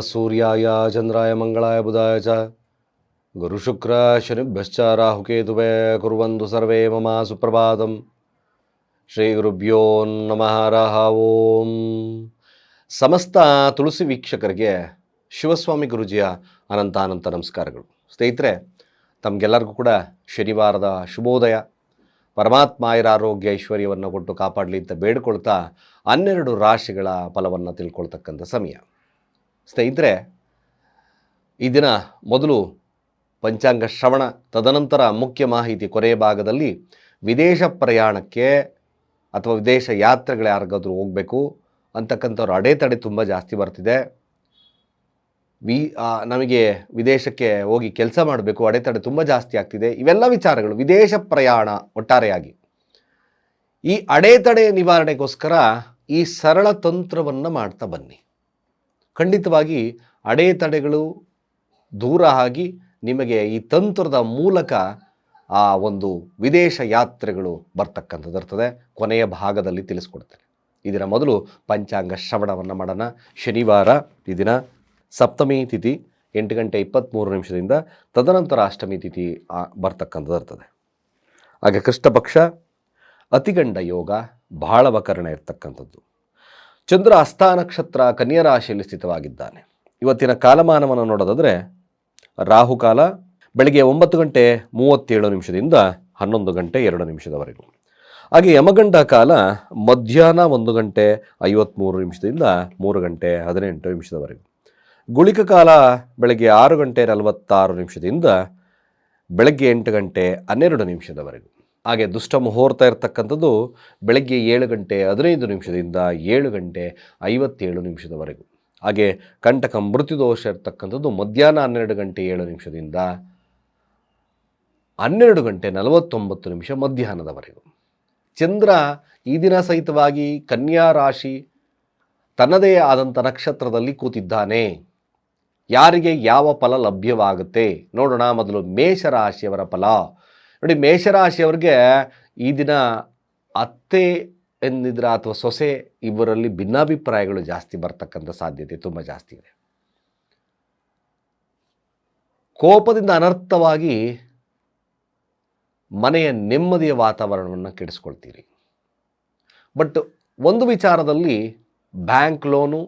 ಸೂರ್ಯಾಯ, ಚಂದ್ರಾಯ, ಮಂಗಳಾಯ, ಬುಧಾಯ ಚ. ಗುರುಶುಕ್ರ ಶನಿಭ್ಯಶ್ಚ ರಾಹುಕೇತುವೇ ಕುರುವಂದು ಸರ್ವೇ ಮಮ ಸುಪ್ರಭಾತಂ. ಶ್ರೀ ಗುರುಭ್ಯೋ ನಮಃ, ರಾಹ, ಓಂ. ಸಮಸ್ತ ತುಳಸಿ ವೀಕ್ಷಕರಿಗೆ ಶಿವಸ್ವಾಮಿ ಗುರುಜಿಯ ಅನಂತ ಅನಂತ ನಮಸ್ಕಾರಗಳು. ಸ್ನೇಹಿತರೆ, ತಮಗೆಲ್ಲರಿಗೂ ಕೂಡ ಶನಿವಾರದ ಶುಭೋದಯ. ಪರಮಾತ್ಮ ಇರ ಆರೋಗ್ಯ, ಐಶ್ವರ್ಯವನ್ನು ಕೊಟ್ಟು ಕಾಪಾಡಲಿ ಅಂತ ಬೇಡಿಕೊಳ್ತಾ ಹನ್ನೆರಡು ರಾಶಿಗಳ ಫಲವನ್ನು ತಿಳ್ಕೊಳ್ತಕ್ಕಂಥ ಸಮಯ. ಸ್ನೇಹಿತರೆ, ಈ ದಿನ ಮೊದಲು ಪಂಚಾಂಗ ಶ್ರವಣ, ತದನಂತರ ಮುಖ್ಯ ಮಾಹಿತಿ ಕೊನೆಯ ಭಾಗದಲ್ಲಿ ವಿದೇಶ ಪ್ರಯಾಣಕ್ಕೆ ಅಥವಾ ವಿದೇಶ ಯಾತ್ರೆಗಳು ಯಾರಿಗಾದರೂ ಹೋಗಬೇಕು ಅಂತಕ್ಕಂಥವ್ರು ಅಡೆತಡೆ ತುಂಬ ಜಾಸ್ತಿ ಬರ್ತಿದೆ. ವಿ ನಮಗೆ ವಿದೇಶಕ್ಕೆ ಹೋಗಿ ಕೆಲಸ ಮಾಡಬೇಕು, ಅಡೆತಡೆ ತುಂಬ ಜಾಸ್ತಿ ಆಗ್ತಿದೆ. ಇವೆಲ್ಲ ವಿಚಾರಗಳು, ವಿದೇಶ ಪ್ರಯಾಣ ಒಟ್ಟಾರೆಯಾಗಿ. ಈ ಅಡೆತಡೆ ನಿವಾರಣೆಗೋಸ್ಕರ ಈ ಸರಳ ತಂತ್ರವನ್ನು ಮಾಡ್ತಾ ಬನ್ನಿ. ಖಂಡಿತವಾಗಿ ಅಡೆತಡೆಗಳು ದೂರ ಆಗಿ ನಿಮಗೆ ಈ ತಂತ್ರದ ಮೂಲಕ ಆ ಒಂದು ವಿದೇಶ ಯಾತ್ರೆಗಳು ಬರ್ತಕ್ಕಂಥದ್ದು ಇರ್ತದೆ. ಕೊನೆಯ ಭಾಗದಲ್ಲಿ ತಿಳಿಸ್ಕೊಡ್ತೇನೆ. ಇದರ ಮೊದಲು ಪಂಚಾಂಗ ಶ್ರವಣವನ್ನು ಮಾಡೋಣ. ಶನಿವಾರ ಈ ದಿನ ಸಪ್ತಮಿ ತಿಥಿ ಎಂಟು ಗಂಟೆ ಇಪ್ಪತ್ತ್ಮೂರು ನಿಮಿಷದಿಂದ ತದನಂತರ ಅಷ್ಟಮಿ ತಿಥಿ ಬರ್ತಕ್ಕಂಥದ್ದು ಇರ್ತದೆ. ಹಾಗೆ ಕೃಷ್ಣಪಕ್ಷ ಅತಿಗಂಡ ಯೋಗ ಬಾಳವಕರಣ ಇರ್ತಕ್ಕಂಥದ್ದು. ಚಂದ್ರ ಅಸ್ಥಾನಕ್ಷತ್ರ ನಕ್ಷತ್ರ ಕನ್ಯಾ ರಾಶಿಯಲ್ಲಿ ಸ್ಥಿತವಾಗಿದ್ದಾನೆ. ಇವತ್ತಿನ ಕಾಲಮಾನವನ್ನು ನೋಡೋದಾದರೆ ರಾಹುಕಾಲ ಬೆಳಗ್ಗೆ ಒಂಬತ್ತು ಗಂಟೆ ಮೂವತ್ತೇಳು ನಿಮಿಷದಿಂದ ಹನ್ನೊಂದು ಗಂಟೆ ಎರಡು ನಿಮಿಷದವರೆಗೂ. ಹಾಗೆ ಯಮಗಂಡ ಕಾಲ ಮಧ್ಯಾಹ್ನ ಒಂದು ಗಂಟೆ ಐವತ್ತ್ಮೂರು ನಿಮಿಷದಿಂದ ಮೂರು ಗಂಟೆ ಹದಿನೆಂಟು ನಿಮಿಷದವರೆಗೂ. ಗುಳಿಕ ಕಾಲ ಬೆಳಗ್ಗೆ ಆರು ಗಂಟೆ ನಲವತ್ತಾರು ನಿಮಿಷದಿಂದ ಬೆಳಗ್ಗೆ ಎಂಟು ಗಂಟೆ ಹನ್ನೆರಡು ನಿಮಿಷದವರೆಗೂ. ಹಾಗೆ ದುಷ್ಟ ಮುಹೂರ್ತ ಇರತಕ್ಕಂಥದ್ದು ಬೆಳಗ್ಗೆ ಏಳು ಗಂಟೆ ಹದಿನೈದು ನಿಮಿಷದಿಂದ ಏಳು ಗಂಟೆ ಐವತ್ತೇಳು ನಿಮಿಷದವರೆಗೂ. ಹಾಗೆ ಕಂಟಕ ಮೃತ್ಯುದೋಷ ಇರತಕ್ಕಂಥದ್ದು ಮಧ್ಯಾಹ್ನ ಹನ್ನೆರಡು ಗಂಟೆ ಏಳು ನಿಮಿಷದಿಂದ ಹನ್ನೆರಡು ಗಂಟೆ ನಲವತ್ತೊಂಬತ್ತು ನಿಮಿಷ ಮಧ್ಯಾಹ್ನದವರೆಗೂ. ಚಂದ್ರ ಈ ದಿನ ಸಹಿತವಾಗಿ ಕನ್ಯಾ ರಾಶಿ ತನ್ನದೇ ಆದಂಥ ನಕ್ಷತ್ರದಲ್ಲಿ ಕೂತಿದ್ದಾನೆ. ಯಾರಿಗೆ ಯಾವ ಫಲ ಲಭ್ಯವಾಗುತ್ತೆ? ನೋಡೋಣ ಮೊದಲು ಮೇಷರಾಶಿಯವರ ಫಲ. ನೋಡಿ ಮೇಷರಾಶಿಯವ್ರಿಗೆ ಈ ದಿನ ಅತ್ತೆ ಎಂದಿದ್ರ ಅಥವಾ ಸೊಸೆ ಇವರಲ್ಲಿ ಭಿನ್ನಾಭಿಪ್ರಾಯಗಳು ಜಾಸ್ತಿ ಬರ್ತಕ್ಕಂಥ ಸಾಧ್ಯತೆ ತುಂಬ ಜಾಸ್ತಿ ಇದೆ. ಕೋಪದಿಂದ ಅನರ್ಥವಾಗಿ ಮನೆಯ ನೆಮ್ಮದಿಯ ವಾತಾವರಣವನ್ನು ಕೆಡಿಸ್ಕೊಳ್ತೀರಿ. ಬಟ್ ಒಂದು ವಿಚಾರದಲ್ಲಿ ಬ್ಯಾಂಕ್ ಲೋನು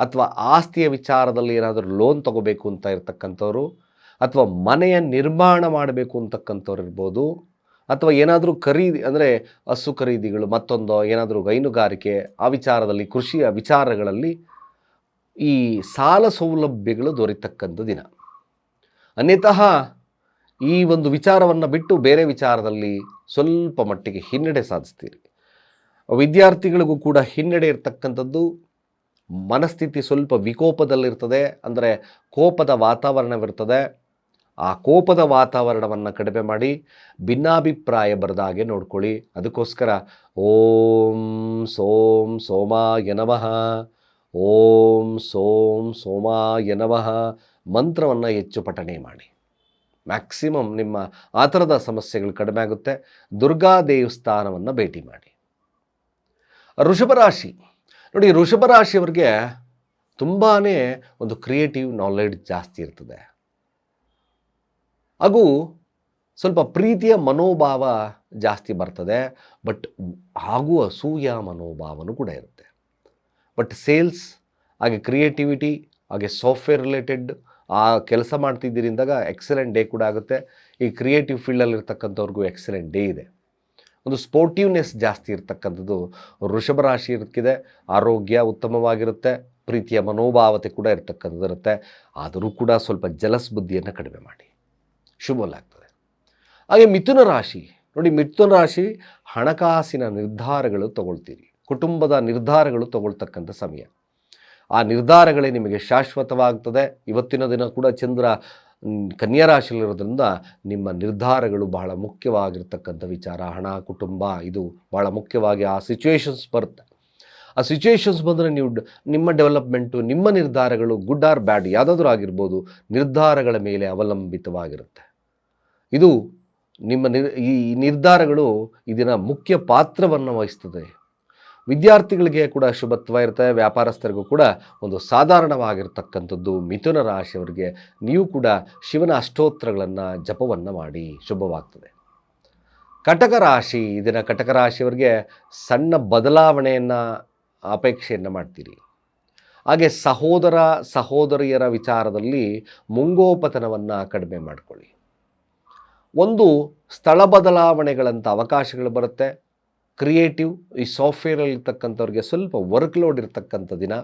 ಅಥವಾ ಆಸ್ತಿಯ ವಿಚಾರದಲ್ಲಿ ಏನಾದರೂ ಲೋನ್ ತಗೋಬೇಕು ಅಂತ ಇರ್ತಕ್ಕಂಥವ್ರು ಅಥವಾ ಮನೆಯ ನಿರ್ಮಾಣ ಮಾಡಬೇಕು ಅಂತಕ್ಕಂಥವ್ರು ಇರ್ಬೋದು, ಅಥವಾ ಏನಾದರೂ ಖರೀದಿ, ಅಂದರೆ ಹಸು ಖರೀದಿಗಳು ಮತ್ತೊಂದು ಏನಾದರೂ ಹೈನುಗಾರಿಕೆ, ಆ ವಿಚಾರದಲ್ಲಿ, ಕೃಷಿಯ ವಿಚಾರಗಳಲ್ಲಿ ಈ ಸಾಲ ಸೌಲಭ್ಯಗಳು ದೊರೆತಕ್ಕಂಥ ದಿನ. ಅನ್ಯತಃ ಈ ಒಂದು ವಿಚಾರವನ್ನು ಬಿಟ್ಟು ಬೇರೆ ವಿಚಾರದಲ್ಲಿ ಸ್ವಲ್ಪ ಮಟ್ಟಿಗೆ ಹಿನ್ನಡೆ ಸಾಧಿಸ್ತೀರಿ. ವಿದ್ಯಾರ್ಥಿಗಳಿಗೂ ಕೂಡ ಹಿನ್ನಡೆ ಇರತಕ್ಕಂಥದ್ದು, ಮನಸ್ಥಿತಿ ಸ್ವಲ್ಪ ವಿಕೋಪದಲ್ಲಿರ್ತದೆ, ಅಂದರೆ ಕೋಪದ ವಾತಾವರಣವಿರ್ತದೆ ಆ ಕೋಪದ ವಾತಾವರಣವನ್ನು ಕಡಿಮೆ ಮಾಡಿ ಭಿನ್ನಾಭಿಪ್ರಾಯ ಬರದ ಹಾಗೆ ನೋಡ್ಕೊಳ್ಳಿ. ಅದಕ್ಕೋಸ್ಕರ ಓಂ ಸೋಂ ಸೋಮಾಯ ನಮಃ. ಓಂ ಸೋಂ ಸೋಮಾಯ ನಮಃ. ಮಂತ್ರವನ್ನು ಹೆಚ್ಚು ಪಠಣೆ ಮಾಡಿ. ಮ್ಯಾಕ್ಸಿಮಮ್ ನಿಮ್ಮ ಆ ಥರದ ಸಮಸ್ಯೆಗಳು ಕಡಿಮೆ ಆಗುತ್ತೆ. ದುರ್ಗಾ ದೇವಸ್ಥಾನವನ್ನು ಭೇಟಿ ಮಾಡಿ. ಋಷಭರಾಶಿ ರಾಶಿ. ನೋಡಿ ಋಷಭರಾಶಿಯವ್ರಿಗೆ ರಾಶಿಯವರಿಗೆ ತುಂಬಾ ಒಂದು ಕ್ರಿಯೇಟಿವ್ ನಾಲೆಡ್ಜ್ ಜಾಸ್ತಿ ಇರ್ತದೆ. ಹಾಗೂ ಸ್ವಲ್ಪ ಪ್ರೀತಿಯ ಮನೋಭಾವ ಜಾಸ್ತಿ ಬರ್ತದೆ, ಬಟ್ ಆಗುವ ಅಸೂಯ ಮನೋಭಾವನೂ ಕೂಡ ಇರುತ್ತೆ. ಬಟ್ ಸೇಲ್ಸ್, ಹಾಗೆ ಕ್ರಿಯೇಟಿವಿಟಿ, ಹಾಗೆ ಸಾಫ್ಟ್ವೇರ್ ರಿಲೇಟೆಡ್ ಆ ಕೆಲಸ ಮಾಡ್ತಿದ್ದೀರಿಂದಾಗ ಎಕ್ಸಲೆಂಟ್ ಡೇ ಕೂಡ ಆಗುತ್ತೆ. ಈ ಕ್ರಿಯೇಟಿವ್ ಫೀಲ್ಡಲ್ಲಿ ಇರ್ತಕ್ಕಂಥವ್ರಿಗೂ ಎಕ್ಸಲೆಂಟ್ ಡೇ ಇದೆ. ಒಂದು ಸ್ಪೋರ್ಟಿವ್ನೆಸ್ ಜಾಸ್ತಿ ಇರ್ತಕ್ಕಂಥದ್ದು ವೃಷಭ ರಾಶಿ ಇರ್ತಿದೆ ಆರೋಗ್ಯ ಉತ್ತಮವಾಗಿರುತ್ತೆ, ಪ್ರೀತಿಯ ಮನೋಭಾವತೆ ಕೂಡ ಇರ್ತಕ್ಕಂಥದ್ದು ಇರುತ್ತೆ ಆದರೂ ಕೂಡ ಸ್ವಲ್ಪ ಜಲಸ್ ಬುದ್ಧಿಯನ್ನು ಕಡಿಮೆ ಮಾಡಿ. ಶುಭಲಾಗ್ತದೆ ಹಾಗೆ ಮಿಥುನ ರಾಶಿ, ನೋಡಿ ಮಿಥುನ ರಾಶಿ ಹಣಕಾಸಿನ ನಿರ್ಧಾರಗಳು ತಗೊಳ್ತೀರಿ, ಕುಟುಂಬದ ನಿರ್ಧಾರಗಳು ತಗೊಳ್ತಕ್ಕಂಥ ಸಮಯ. ಆ ನಿರ್ಧಾರಗಳೇ ನಿಮಗೆ ಶಾಶ್ವತವಾಗ್ತದೆ. ಇವತ್ತಿನ ದಿನ ಕೂಡ ಚಂದ್ರ ಕನ್ಯಾ ರಾಶಿಯಲ್ಲಿರೋದ್ರಿಂದ ನಿಮ್ಮ ನಿರ್ಧಾರಗಳು ಬಹಳ ಮುಖ್ಯವಾಗಿರ್ತಕ್ಕಂಥ ವಿಚಾರ. ಹಣ, ಕುಟುಂಬ, ಇದು ಬಹಳ ಮುಖ್ಯವಾಗಿ ಆ ಸಿಚುವೇಶನ್ಸ್ ಬರುತ್ತೆ. ಆ ಸಿಚುವೇಶನ್ಸ್ ಬಂದರೆ ನೀವು ನಿಮ್ಮ ಡೆವಲಪ್ಮೆಂಟು ನಿಮ್ಮ ನಿರ್ಧಾರಗಳು ಗುಡ್ ಆರ್ ಬ್ಯಾಡ್ ಯಾವುದಾದ್ರೂ ಆಗಿರ್ಬೋದು, ನಿರ್ಧಾರಗಳ ಮೇಲೆ ಅವಲಂಬಿತವಾಗಿರುತ್ತೆ. ಇದು ನಿಮ್ಮ ನಿರ್, ಈ ನಿರ್ಧಾರಗಳು ಇದನ್ನು ಮುಖ್ಯ ಪಾತ್ರವನ್ನು ವಹಿಸ್ತದೆ. ವಿದ್ಯಾರ್ಥಿಗಳಿಗೆ ಕೂಡ ಶುಭತ್ವ ಇರುತ್ತೆ, ವ್ಯಾಪಾರಸ್ಥರಿಗೂ ಕೂಡ ಒಂದು ಸಾಧಾರಣವಾಗಿರ್ತಕ್ಕಂಥದ್ದು ಮಿಥುನ ರಾಶಿಯವರಿಗೆ ನೀವು ಕೂಡ ಶಿವನ ಅಷ್ಟೋತ್ರಗಳನ್ನು ಜಪವನ್ನು ಮಾಡಿ ಶುಭವಾಗ್ತದೆ. ಕಟಕ ರಾಶಿ ಇದನ್ನು ಕಟಕ ರಾಶಿಯವರಿಗೆ ಸಣ್ಣ ಬದಲಾವಣೆಯನ್ನು ಅಪೇಕ್ಷೆಯನ್ನು ಮಾಡ್ತೀರಿ. ಹಾಗೆ ಸಹೋದರ, ಸಹೋದರಿಯರ ವಿಚಾರದಲ್ಲಿ ಮುಂಗೋಪತನವನ್ನು ಕಡಿಮೆ ಮಾಡಿಕೊಳ್ಳಿ. ಒಂದು ಸ್ಥಳ ಬದಲಾವಣೆಗಳಂಥ ಅವಕಾಶಗಳು ಬರುತ್ತೆ. ಕ್ರಿಯೇಟಿವ್, ಈ ಸಾಫ್ಟ್ವೇರಲ್ಲಿರ್ತಕ್ಕಂಥವ್ರಿಗೆ ಸ್ವಲ್ಪ ವರ್ಕ್ ಲೋಡ್ ಇರ್ತಕ್ಕಂಥ ದಿನ.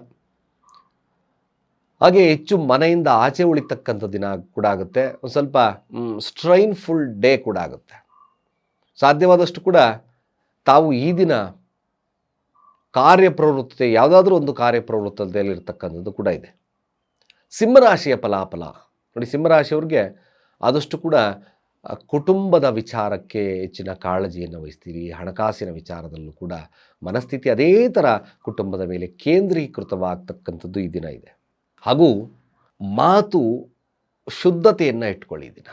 ಹಾಗೆ ಹೆಚ್ಚು ಮನೆಯಿಂದ ಆಚೆ ಉಳಿತಕ್ಕಂಥ ದಿನ ಕೂಡ ಆಗುತ್ತೆ. ಒಂದು ಸ್ವಲ್ಪ ಸ್ಟ್ರೈನ್ಫುಲ್ ಡೇ ಕೂಡ ಆಗುತ್ತೆ. ಸಾಧ್ಯವಾದಷ್ಟು ಕೂಡ ತಾವು ಈ ದಿನ ಕಾರ್ಯಪ್ರವೃತ್ತತೆ, ಯಾವುದಾದ್ರೂ ಒಂದು ಕಾರ್ಯಪ್ರವೃತ್ತತೆಯಲ್ಲಿರ್ತಕ್ಕಂಥದ್ದು ಕೂಡ ಇದೆ. ಸಿಂಹರಾಶಿಯ ಫಲಾಫಲ. ನೋಡಿ, ಸಿಂಹರಾಶಿಯವ್ರಿಗೆ ಆದಷ್ಟು ಕೂಡ ಕುಟುಂಬದ ವಿಚಾರಕ್ಕೆ ಹೆಚ್ಚಿನ ಕಾಳಜಿಯನ್ನು ವಹಿಸ್ತೀರಿ, ಹಣಕಾಸಿನ ವಿಚಾರದಲ್ಲೂ ಕೂಡ ಮನಸ್ಥಿತಿ ಅದೇ ಥರ ಕುಟುಂಬದ ಮೇಲೆ ಕೇಂದ್ರೀಕೃತವಾಗ್ತಕ್ಕಂಥದ್ದು ಈ ದಿನ ಇದೆ. ಹಾಗೂ ಮಾತು ಶುದ್ಧತೆಯನ್ನು ಇಟ್ಕೊಳ್ಳಿ ದಿನ.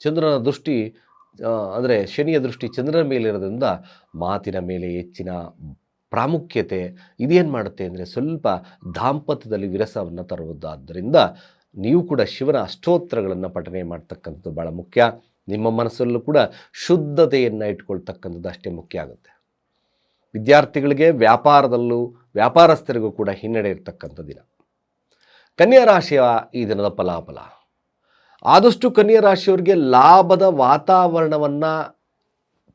ಚಂದ್ರನ ದೃಷ್ಟಿ ಅಂದರೆ ಶನಿಯ ದೃಷ್ಟಿ ಚಂದ್ರನ ಮೇಲಿರೋದ್ರಿಂದ ಮಾತಿನ ಮೇಲೆ ಹೆಚ್ಚಿನ ಪ್ರಾಮುಖ್ಯತೆ ಇದೇನು ಮಾಡುತ್ತೆ ಅಂದರೆ ಸ್ವಲ್ಪ ದಾಂಪತ್ಯದಲ್ಲಿ ವಿರಸವನ್ನು ತರುವುದಾದ್ದರಿಂದ ನೀವು ಕೂಡ ಶಿವನ ಅಷ್ಟೋತ್ತರಗಳನ್ನು ಪಠನೆ ಮಾಡ್ತಕ್ಕಂಥದ್ದು ಭಾಳ ಮುಖ್ಯ. ನಿಮ್ಮ ಮನಸ್ಸಲ್ಲೂ ಕೂಡ ಶುದ್ಧತೆಯನ್ನು ಇಟ್ಕೊಳ್ತಕ್ಕಂಥದ್ದು ಅಷ್ಟೇ ಮುಖ್ಯ ಆಗುತ್ತೆ. ವಿದ್ಯಾರ್ಥಿಗಳಿಗೆ ವ್ಯಾಪಾರದಲ್ಲೂ ವ್ಯಾಪಾರಸ್ಥರಿಗೂ ಕೂಡ ಹಿನ್ನಡೆ ಇರತಕ್ಕಂಥ ದಿನ ಕನ್ಯಾ ರಾಶಿಯ ಈ ದಿನದ ಫಲಾಫಲ. ಆದಷ್ಟು ಕನ್ಯಾ ರಾಶಿಯವರಿಗೆ ಲಾಭದ ವಾತಾವರಣವನ್ನು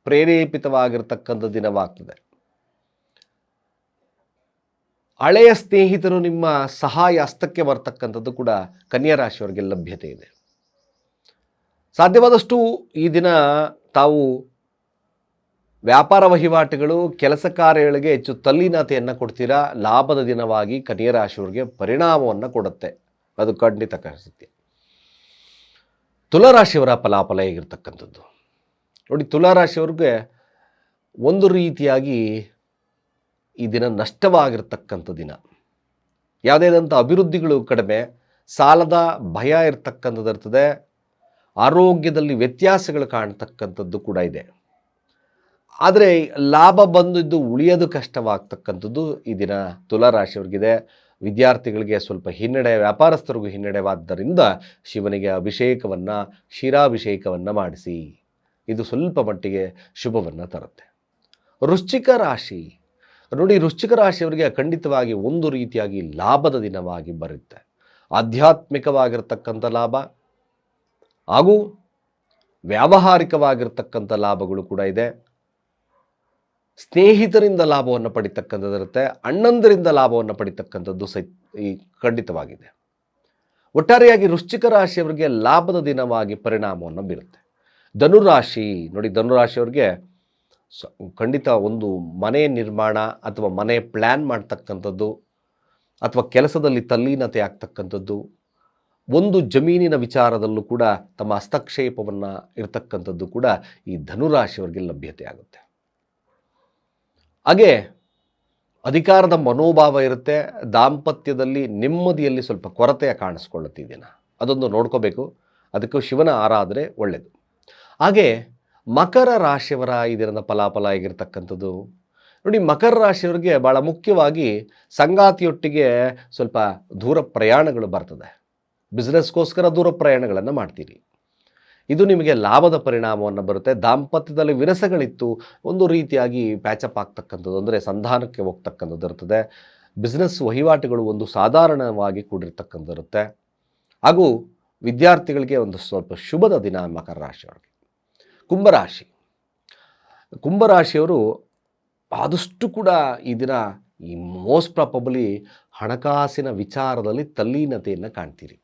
ಪ್ರೇರೇಪಿತವಾಗಿರ್ತಕ್ಕಂಥ ದಿನವಾಗ್ತದೆ ಹಳೆಯ ಸ್ನೇಹಿತರು ನಿಮ್ಮ ಸಹಾಯ ಹಸ್ತಕ್ಕೆ ಬರ್ತಕ್ಕಂಥದ್ದು ಕೂಡ ಕನ್ಯಾ ರಾಶಿಯವರಿಗೆ ಲಭ್ಯತೆ ಇದೆ. ಸಾಧ್ಯವಾದಷ್ಟು ಈ ದಿನ ತಾವು ವ್ಯಾಪಾರ ವಹಿವಾಟುಗಳು, ಕೆಲಸ ಕಾರ್ಯಗಳಿಗೆ ಹೆಚ್ಚು ತಲ್ಲೀನತೆಯನ್ನು ಕೊಡ್ತೀರಾ? ಲಾಭದ ದಿನವಾಗಿ ಕನ್ಯಾ ರಾಶಿಯವರಿಗೆ ಪರಿಣಾಮವನ್ನು ಕೊಡುತ್ತೆ. ಅದು ಖಂಡಿತ ಸತ್ಯ ತುಲಾರಾಶಿಯವರ ಫಲಾಫಲ ಹೇಗಿರ್ತಕ್ಕಂಥದ್ದು? ನೋಡಿ, ತುಲಾರಾಶಿಯವ್ರಿಗೆ ಒಂದು ರೀತಿಯಾಗಿ ಈ ದಿನ ನಷ್ಟವಾಗಿರ್ತಕ್ಕಂಥ ದಿನ. ಯಾವುದೇದಂಥ ಅಭಿವೃದ್ಧಿಗಳು ಕಡಿಮೆ, ಸಾಲದ ಭಯ ಇರ್ತಕ್ಕಂಥದ್ದು ಇರ್ತದೆ, ಆರೋಗ್ಯದಲ್ಲಿ ವ್ಯತ್ಯಾಸಗಳು ಕಾಣ್ತಕ್ಕಂಥದ್ದು ಕೂಡ ಇದೆ. ಆದರೆ ಲಾಭ ಬಂದಿದ್ದು ಉಳಿಯೋದು ಕಷ್ಟವಾಗ್ತಕ್ಕಂಥದ್ದು ಈ ದಿನ ತುಲಾರಾಶಿಯವ್ರಿಗಿದೆ. ವಿದ್ಯಾರ್ಥಿಗಳಿಗೆ ಸ್ವಲ್ಪ ಹಿನ್ನಡೆ, ವ್ಯಾಪಾರಸ್ಥರಿಗೂ ಹಿನ್ನಡೆವಾದ್ದರಿಂದ ಶಿವನಿಗೆ ಅಭಿಷೇಕವನ್ನು ಶಿರಾಭಿಷೇಕವನ್ನು ಮಾಡಿಸಿ. ಇದು ಸ್ವಲ್ಪ ಮಟ್ಟಿಗೆ ಶುಭವನ್ನು ತರುತ್ತೆ. ವೃಶ್ಚಿಕ ರಾಶಿ. ನೋಡಿ ವೃಶ್ಚಿಕ ರಾಶಿಯವರಿಗೆ ಖಂಡಿತವಾಗಿ ಒಂದು ರೀತಿಯಾಗಿ ಲಾಭದ ದಿನವಾಗಿ ಬರುತ್ತೆ. ಆಧ್ಯಾತ್ಮಿಕವಾಗಿರ್ತಕ್ಕಂಥ ಲಾಭ ಹಾಗೂ ವ್ಯಾವಹಾರಿಕವಾಗಿರ್ತಕ್ಕಂಥ ಲಾಭಗಳು ಕೂಡ ಇದೆ. ಸ್ನೇಹಿತರಿಂದ ಲಾಭವನ್ನು ಪಡಿತಕ್ಕಂಥದ್ದು ಇರುತ್ತೆ. ಅಣ್ಣಂದರಿಂದ ಲಾಭವನ್ನು ಪಡಿತಕ್ಕಂಥದ್ದು ಸೈ ಈ ಖಂಡಿತವಾಗಿದೆ. ಒಟ್ಟಾರೆಯಾಗಿ ವೃಶ್ಚಿಕ ರಾಶಿಯವರಿಗೆ ಲಾಭದ ದಿನವಾಗಿ ಪರಿಣಾಮವನ್ನು ಬೀರುತ್ತೆ. ಧನುರಾಶಿ ನೋಡಿ ಧನುರಾಶಿಯವ್ರಿಗೆ ಖಂಡಿತ ಒಂದು ಮನೆ ನಿರ್ಮಾಣ ಅಥವಾ ಮನೆ ಪ್ಲ್ಯಾನ್ ಮಾಡ್ತಕ್ಕಂಥದ್ದು ಅಥವಾ ಕೆಲಸದಲ್ಲಿ ತಲ್ಲೀನತೆ ಆಗ್ತಕ್ಕಂಥದ್ದು, ಒಂದು ಜಮೀನಿನ ವಿಚಾರದಲ್ಲೂ ಕೂಡ ತಮ್ಮ ಹಸ್ತಕ್ಷೇಪವನ್ನು ಇರತಕ್ಕಂಥದ್ದು ಕೂಡ ಈ ಧನುರಾಶಿಯವರಿಗೆ ಲಭ್ಯತೆ ಆಗುತ್ತೆ. ಹಾಗೆ ಅಧಿಕಾರದ ಮನೋಭಾವ ಇರುತ್ತೆ, ದಾಂಪತ್ಯದಲ್ಲಿ ನೆಮ್ಮದಿಯಲ್ಲಿ ಸ್ವಲ್ಪ ಕೊರತೆಯ ಕಾಣಿಸ್ಕೊಳ್ಳುತ್ತಿದ್ದೀನ ಅದೊಂದು ನೋಡ್ಕೋಬೇಕು, ಅದಕ್ಕೂ ಶಿವನ ಆರಾಧನೆ ಒಳ್ಳೆಯದು ಹಾಗೆ ಮಕರ ರಾಶಿಯವರ ಇದರಿಂದ ಫಲಾಫಲ ಆಗಿರ್ತಕ್ಕಂಥದ್ದು. ನೋಡಿ, ಮಕರ ರಾಶಿಯವರಿಗೆ ಭಾಳ ಮುಖ್ಯವಾಗಿ ಸಂಗಾತಿಯೊಟ್ಟಿಗೆ ಸ್ವಲ್ಪ ದೂರ ಪ್ರಯಾಣಗಳು ಬರ್ತದೆ. ಬಿಸ್ನೆಸ್ಗೋಸ್ಕರ ದೂರ ಪ್ರಯಾಣಗಳನ್ನು ಮಾಡ್ತೀರಿ. ಇದು ನಿಮಗೆ ಲಾಭದ ಪರಿಣಾಮವನ್ನು ಬರುತ್ತೆ. ದಾಂಪತ್ಯದಲ್ಲಿ ವಿರಸಗಳಿತ್ತು. ಒಂದು ರೀತಿಯಾಗಿ ಪ್ಯಾಚಪ್ ಆಗ್ತಕ್ಕಂಥದ್ದು ಅಂದರೆ ಸಂಧಾನಕ್ಕೆ ಹೋಗ್ತಕ್ಕಂಥದ್ದು ಇರ್ತದೆ. ಬಿಸ್ನೆಸ್ ವಹಿವಾಟುಗಳು ಒಂದು ಸಾಧಾರಣವಾಗಿ ಕೂಡಿರ್ತಕ್ಕಂಥದ್ದು ಇರುತ್ತೆ. ಹಾಗೂ ವಿದ್ಯಾರ್ಥಿಗಳಿಗೆ ಒಂದು ಸ್ವಲ್ಪ ಶುಭದ ದಿನ ಮಕರ ರಾಶಿಯವರಿಗೆ. ಕುಂಭರಾಶಿ. ಕುಂಭರಾಶಿಯವರು ಆದಷ್ಟು ಕೂಡ ಈ ದಿನ ಈ ಮೋಸ್ಟ್ ಪ್ರಾಪಬ್ಲಿ ಹಣಕಾಸಿನ ವಿಚಾರದಲ್ಲಿ ತಲ್ಲೀನತೆಯನ್ನು ಕಾಣ್ತೀರಿ.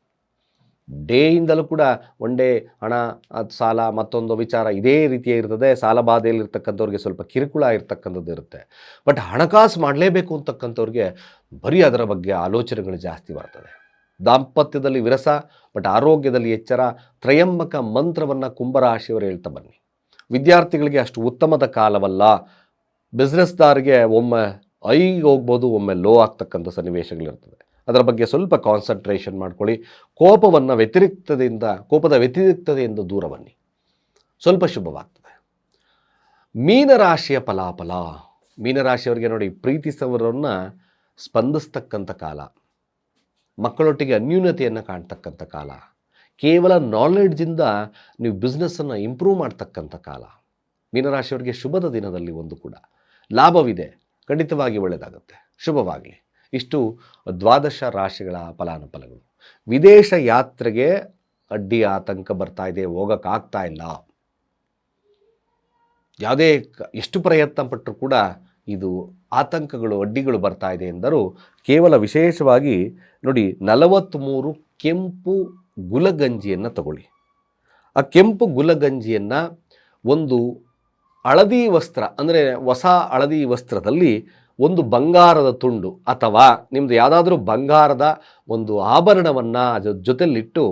ಡೇಯಿಂದಲೂ ಕೂಡ ಒನ್ ಡೇ ಹಣ, ಅದು ಸಾಲ ಮತ್ತೊಂದು ವಿಚಾರ ಇದೇ ರೀತಿಯೇ ಇರ್ತದೆ. ಸಾಲ ಬಾಧೆಯಲ್ಲಿರ್ತಕ್ಕಂಥವ್ರಿಗೆ ಸ್ವಲ್ಪ ಕಿರುಕುಳ ಇರ್ತಕ್ಕಂಥದ್ದು ಇರುತ್ತೆ. ಬಟ್ ಹಣಕಾಸು ಮಾಡಲೇಬೇಕು ಅಂತಕ್ಕಂಥವ್ರಿಗೆ ಬರೀ ಅದರ ಬಗ್ಗೆ ಆಲೋಚನೆಗಳು ಜಾಸ್ತಿ ಬರ್ತದೆ ದಾಂಪತ್ಯದಲ್ಲಿ ವಿರಸ, ಬಟ್ ಆರೋಗ್ಯದಲ್ಲಿ ಎಚ್ಚರ, ತ್ರಯಂಬಕ ಮಂತ್ರವನ್ನು ಕುಂಭರಾಶಿಯವರು ಹೇಳ್ತಾ ಬನ್ನಿ. ವಿದ್ಯಾರ್ಥಿಗಳಿಗೆ ಅಷ್ಟು ಉತ್ತಮದ ಕಾಲವಲ್ಲ. ಬಿಸ್ನೆಸ್ದಾರಿಗೆ ಒಮ್ಮೆ ಐಗೆ ಹೋಗ್ಬೋದು, ಒಮ್ಮೆ ಲೋ ಆಗ್ತಕ್ಕಂಥ ಸನ್ನಿವೇಶಗಳಿರ್ತದೆ. ಅದರ ಬಗ್ಗೆ ಸ್ವಲ್ಪ ಕಾನ್ಸಂಟ್ರೇಷನ್ ಮಾಡ್ಕೊಳ್ಳಿ. ಕೋಪವನ್ನು ವ್ಯತಿರಿಕ್ತದಿಂದ, ಕೋಪದ ವ್ಯತಿರಿಕ್ತತೆಯಿಂದ ದೂರ ಬನ್ನಿ. ಸ್ವಲ್ಪ ಶುಭವಾಗ್ತದೆ. ಮೀನರಾಶಿಯ ಫಲಾಫಲ. ಮೀನರಾಶಿಯವರಿಗೆ ನೋಡಿ, ಪ್ರೀತಿಸವರನ್ನು ಸ್ಪಂದಿಸ್ತಕ್ಕಂಥ ಕಾಲ. ಮಕ್ಕಳೊಟ್ಟಿಗೆ ಅನ್ಯೂನ್ಯತೆಯನ್ನು ಕಾಣ್ತಕ್ಕಂಥ ಕಾಲ. ಕೇವಲ ನಾಲೆಡ್ಜಿಂದ ನೀವು ಬಿಸ್ನೆಸ್ಸನ್ನು ಇಂಪ್ರೂವ್ ಮಾಡ್ತಕ್ಕಂಥ ಕಾಲ. ಮೀನರಾಶಿಯವರಿಗೆ ಶುಭದ ದಿನದಲ್ಲಿ ಒಂದು ಕೂಡ. ಲಾಭವಿದೆ. ಖಂಡಿತವಾಗಿ ಒಳ್ಳೆಯದಾಗುತ್ತೆ. ಶುಭವಾಗಲಿ. ಇಷ್ಟು ದ್ವಾದಶ ರಾಶಿಗಳ ಫಲಾನುಫಲಗಳು. ವಿದೇಶ ಯಾತ್ರೆಗೆ ಅಡ್ಡಿ ಆತಂಕ ಬರ್ತಾ ಇದೆ ಹೋಗೋಕ್ಕಾಗ್ತಾ ಇಲ್ಲ. ಯಾವುದೇ ಎಷ್ಟು ಪ್ರಯತ್ನ ಪಟ್ಟರೂ ಕೂಡ ಇದು ಆತಂಕಗಳು, ಅಡ್ಡಿಗಳು ಬರ್ತಾ ಇದೆ ಎಂದರೂ. ಕೇವಲ ವಿಶೇಷವಾಗಿ ನೋಡಿ ನಲವತ್ತ್ಮೂರು ಕೆಂಪು ಗುಲಗಂಜಿಯನ್ನು ತಗೊಳ್ಳಿ. ಆ ಕೆಂಪು ಗುಲಗಂಜಿಯನ್ನು ಒಂದು ಹಳದಿ ವಸ್ತ್ರ, ಅಂದರೆ ಹೊಸ ಹಳದಿ ವಸ್ತ್ರದಲ್ಲಿ ಒಂದು ಬಂಗಾರದ ತುಂಡು ಅಥವಾ ನಿಮ್ಮದು ಯಾವುದಾದ್ರೂ ಬಂಗಾರದ ಒಂದು ಆಭರಣವನ್ನು ಅದ್ರ ಜೊತೆಲಿಟ್ಟು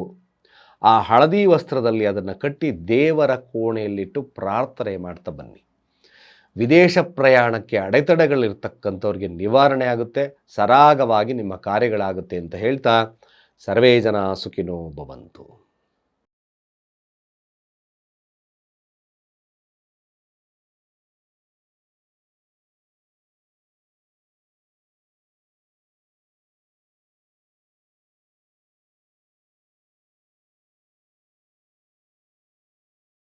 ಆ ಹಳದಿ ವಸ್ತ್ರದಲ್ಲಿ ಅದನ್ನು ಕಟ್ಟಿ ದೇವರ ಕೋಣೆಯಲ್ಲಿಟ್ಟು ಪ್ರಾರ್ಥನೆ ಮಾಡ್ತಾ ಬನ್ನಿ. ವಿದೇಶ ಪ್ರಯಾಣಕ್ಕೆ ಅಡೆತಡೆಗಳಿರ್ತಕ್ಕಂಥವ್ರಿಗೆ ನಿವಾರಣೆ ಆಗುತ್ತೆ ಸರಾಗವಾಗಿ ನಿಮ್ಮ ಕಾರ್ಯಗಳಾಗುತ್ತೆ ಅಂತ ಹೇಳ್ತಾ ಸರ್ವೇ ಜನ ಸುಖಿನೋ ಭವಂತು